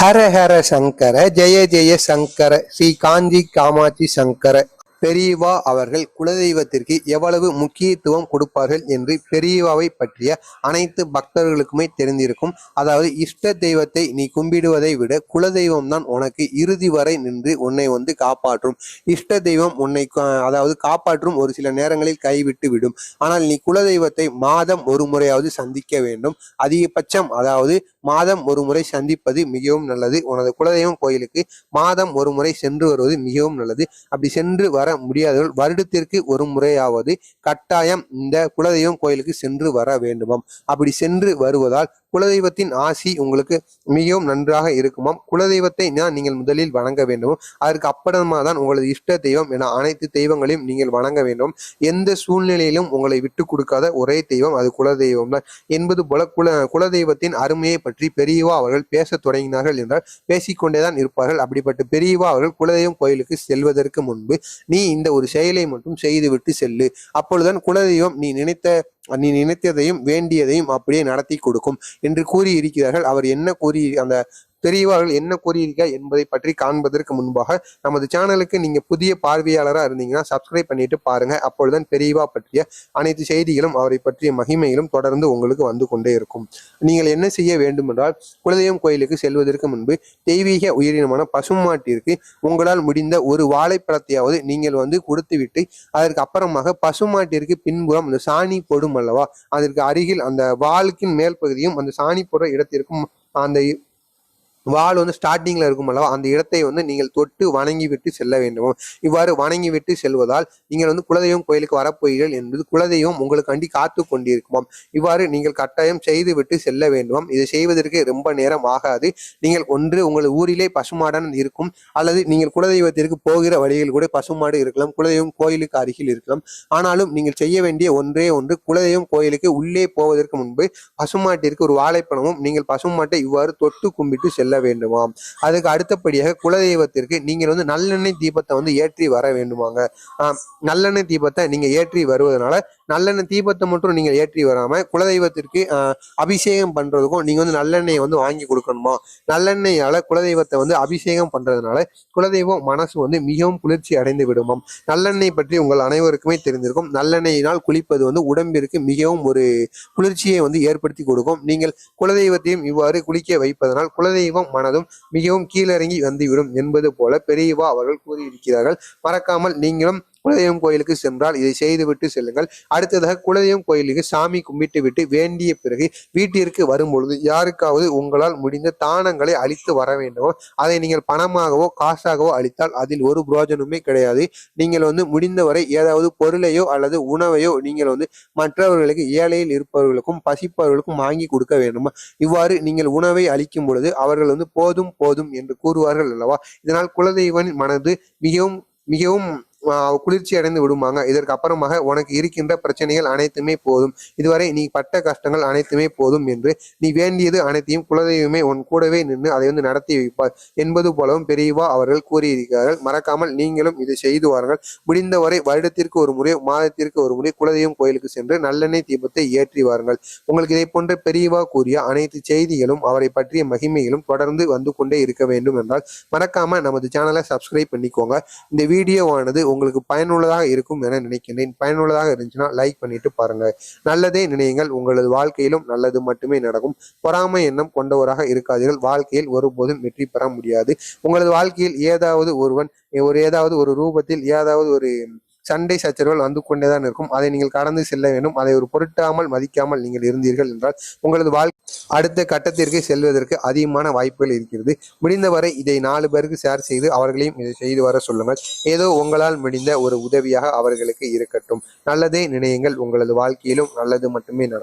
हर हर शंकर जय जय शंकर श्रीकांत जी कामाची शंकर। பெரியவா அவர்கள் குலதெய்வத்திற்கு எவ்வளவு முக்கியத்துவம் கொடுப்பார்கள் என்று பெரியவாவை பற்றிய அனைத்து பக்தர்களுக்குமே தெரிந்திருக்கும். அதாவது இஷ்ட தெய்வத்தை நீ கும்பிடுவதை விட குலதெய்வம் தான் உனக்கு இறுதி வரை நின்று உன்னை வந்து காப்பாற்றும். இஷ்ட தெய்வம் உன்னை கா- அதாவது காப்பாற்றும் ஒரு சில நேரங்களில் கைவிட்டு விடும். ஆனால் நீ குலதெய்வத்தை மாதம் ஒரு முறையாவது சந்திக்க வேண்டும். அதிகபட்சம் அதாவது மாதம் ஒரு முறை சந்திப்பது மிகவும் நல்லது. உனது குலதெய்வம் கோயிலுக்கு மாதம் ஒரு முறை சென்று வருவது மிகவும் நல்லது. அப்படி சென்று வர முடியாதவர்கள் வருடத்திற்கு ஒரு முறையாவது கட்டாயம் இந்த குலதெய்வம் கோயிலுக்கு சென்று வர வேண்டுமாம். அப்படி சென்று வருவதால் குலதெய்வத்தின் ஆசி உங்களுக்கு மிகவும் நன்றாக இருக்குமாம். குலதெய்வத்தை தான் நீங்கள் முதலில் வணங்க வேண்டும். அதற்கு அப்புறமா தான் உங்களது இஷ்ட தெய்வம் என அனைத்து தெய்வங்களையும் நீங்கள் வணங்க வேண்டும். எந்த சூழ்நிலையிலும் உங்களை விட்டு கொடுக்காத ஒரே தெய்வம் அது குலதெய்வம் தான். என்பது போல குல குலதெய்வத்தின் அருமையை பற்றி பெரியவா அவர்கள் பேசத் தொடங்கினார்கள் என்றால் பேசிக்கொண்டேதான் இருப்பார்கள். அப்படிப்பட்ட பெரியவா அவர்கள் குலதெய்வம் கோயிலுக்கு செல்வதற்கு முன்பு நீ இந்த ஒரு செயலை மட்டும் செய்துவிட்டு செல்லு. அப்பொழுதுதான் குலதெய்வம் நீ நினைத்த நீ நினைத்ததையும் வேண்டியதையும் அப்படியே நடத்தி கொடுக்கும் என்று கூறி இருக்கிறார்கள் அவர் என்ன கூறி அந்த பெரியவர்கள் என்ன கூறியிருக்கார் என்பதை பற்றி காண்பதற்கு முன்பாக நமது சேனலுக்கு நீங்க புதிய பார்வையாளராக இருந்தீங்கன்னா சப்ஸ்கிரைப் பண்ணிட்டு பாருங்க. அப்பொழுதுதான் பெரியவா பற்றிய அனைத்து செய்திகளும் அவரை பற்றிய மகிமைகளும் தொடர்ந்து உங்களுக்கு வந்து கொண்டே இருக்கும். நீங்கள் என்ன செய்ய வேண்டும் என்றால் குலதெய்வம் கோயிலுக்கு செல்வதற்கு முன்பு தெய்வீக உயிரினமான பசுமாட்டிற்கு உங்களால் முடிந்த ஒரு வாழைப்பழத்தையாவது நீங்கள் வந்து கொடுத்துவிட்டு அதற்கு அப்புறமாக பசுமாட்டிற்கு பின்புறம் அந்த சாணி போடும் அல்லவா? அதற்கு அருகில் அந்த வாளுக்கின் மேல் பகுதியும் அந்த சாணி போடுற இடத்திற்கும் அந்த வால் வந்து ஸ்டார்டிங்ல இருக்கும் அல்லவா? அந்த இடத்தை வந்து நீங்கள் தொட்டு வணங்கி விட்டு செல்ல வேண்டும்? இவ்வாறு வணங்கி விட்டு செல்வதால் நீங்கள் வந்து குலதெய்வம் கோயிலுக்கு வரப்போகிறீர்கள் என்பது குலதெய்வம் உங்களுக்காண்டி காத்து கொண்டிருக்குமாம். இவ்வாறு நீங்கள் கட்டாயம் செய்து விட்டு செல்ல வேண்டுமாம். இதை செய்வதற்கு ரொம்ப நேரம் ஆகாது. நீங்கள் ஒன்று உங்கள் ஊரிலே பசுமாடன் இருக்கும். அல்லது நீங்கள் குலதெய்வத்திற்கு போகிற வழியில் கூட பசுமாடு இருக்கலாம் குலதெய்வம் கோயிலுக்கு அருகில் இருக்கலாம். ஆனாலும் நீங்கள் செய்ய வேண்டிய ஒன்றே ஒன்று குலதெய்வம் கோயிலுக்கு உள்ளே போவதற்கு முன்பு பசுமாட்டிற்கு ஒரு வாழைப்பழமும் நீங்கள் பசுமாட்டை இவ்வாறு தொட்டு கும்பிட்டு செல்ல வேண்டுமாம். அதுக்கு அடுத்தபடியாக குலதெய்வத்திற்கு நீங்கள் வந்து நல்லெண்ணெய் தீபத்தை வந்து ஏற்றி வர வேண்டுமாங்க. நல்லெண்ணெய் தீபத்தை நீங்க ஏற்றி வருவதனால நல்லெண்ணெய் தீபத்தை மட்டும் நீங்கள் ஏற்றி வராம குலதெய்வத்திற்கு அபிஷேகம் பண்றதுக்கும் நீங்க வந்து நல்லெண்ணெயை வந்து வாங்கி கொடுக்கணுமா? நல்லெண்ணெயால குலதெய்வத்தை வந்து அபிஷேகம் பண்றதுனால குலதெய்வம் மனசு வந்து மிகவும் குளிர்ச்சி அடைந்து விடுமாம். நல்லெண்ணெய் பற்றி உங்கள் அனைவருக்குமே தெரிந்திருக்கும். நல்லெண்ணெயினால் குளிப்பது வந்து உடம்பிற்கு மிகவும் ஒரு குளிர்ச்சியை வந்து ஏற்படுத்தி கொடுக்கும். நீங்கள் குலதெய்வத்தையும் இவ்வாறு குளிக்க வைப்பதனால் குலதெய்வம் மனதும் மிகவும் கீழிறங்கி வந்துவிடும் என்பது போல பெரியவா அவர்கள் கூறியிருக்கிறார்கள். மறக்காமல் நீங்களும் குலதெய்வம் கோயிலுக்கு சென்றால் இதை செய்துவிட்டு செல்லுங்கள். அடுத்ததாக குலதெய்வம் கோயிலுக்கு சாமி கும்பிட்டு விட்டு வேண்டிய பிறகு வீட்டிற்கு வரும்பொழுது யாருக்காவது உங்களால் முடிந்த தானங்களை அளித்து வர வேண்டுமோ அதை நீங்கள் பணமாகவோ காசாகவோ அளித்தால் அதில் ஒரு புரோஜனமே கிடையாது. நீங்கள் வந்து முடிந்தவரை ஏதாவது பொருளையோ அல்லது உணவையோ நீங்கள் வந்து மற்றவர்களுக்கு ஏழையில் இருப்பவர்களுக்கும் பசிப்பவர்களுக்கும் வாங்கி கொடுக்க வேண்டுமா? இவ்வாறு நீங்கள் உணவை அளிக்கும் பொழுது அவர்கள் வந்து போதும் போதும் என்று கூறுவார்கள் அல்லவா? இதனால் குலதெய்வனின் மனது மிகவும் மிகவும் குளிர்ச்சி அடைந்து விடுமாங்க. இதற்கு அப்புறமாக உனக்கு இருக்கின்ற பிரச்சனைகள் அனைத்துமே போதும். இதுவரை நீ பட்ட கஷ்டங்கள் அனைத்துமே போதும் என்று நீ வேண்டியது அனைத்தையும் குலதெய்வமே உன் கூடவே நின்று அதை வந்து நடத்தி வைப்பார் என்பது போலவும் பெரியவா அவர்கள் கூறியிருக்கிறார்கள். மறக்காமல் நீங்களும் இதை செய்து வாருங்கள். முடிந்தவரை வருடத்திற்கு ஒரு முறை மாதத்திற்கு ஒரு முறை குலதெய்வம் கோயிலுக்கு சென்று நல்லெண்ணெய் தீபத்தை ஏற்றி வாருங்கள். உங்களுக்கு இதை போன்ற பெரியவா கூறிய அனைத்து செய்திகளும் அவரை பற்றிய மகிமைகளும் தொடர்ந்து வந்து கொண்டே இருக்க வேண்டும் என்றால் மறக்காம நமது சேனலை சப்ஸ்கிரைப் பண்ணிக்கோங்க. இந்த வீடியோவானது உங்களுக்கு பயனுள்ளதாக இருக்கும் என நினைக்கின்றேன். பயனுள்ளதாக இருந்துச்சுன்னா லைக் பண்ணிட்டு பாருங்க. நல்லதே நினையுங்கள். உங்களது வாழ்க்கையிலும் நல்லது மட்டுமே நடக்கும். பொறாமை எண்ணம் கொண்டவராக இருக்காதீர்கள். வாழ்க்கையில் ஒருபோதும் வெற்றி பெற முடியாது. உங்களது வாழ்க்கையில் ஏதாவது ஒருவன் ஒரு ஏதாவது ஒரு ரூபத்தில் ஏதாவது ஒரு சண்டை சச்சரவுகள் வந்து கொண்டேதான் இருக்கும். அதை நீங்கள் கடந்து செல்ல வேண்டும். அதை ஒரு பொருட்டாமல் மதிக்காமல் நீங்கள் இருந்தீர்கள் என்றால் உங்களது வாழ்க்கை அடுத்த கட்டத்திற்கு செல்வதற்கு அதிகமான வாய்ப்புகள் இருக்கிறது. முடிந்தவரை இதை நாலு பேருக்கு ஷேர் செய்து அவர்களையும் இதை செய்து வர சொல்லுங்கள். ஏதோ உங்களால் முடிந்த ஒரு உதவியாக அவர்களுக்கு இருக்கட்டும். நல்லதே நினையுங்கள். உங்களது வாழ்க்கையிலும் நல்லது மட்டுமே நடக்கும்.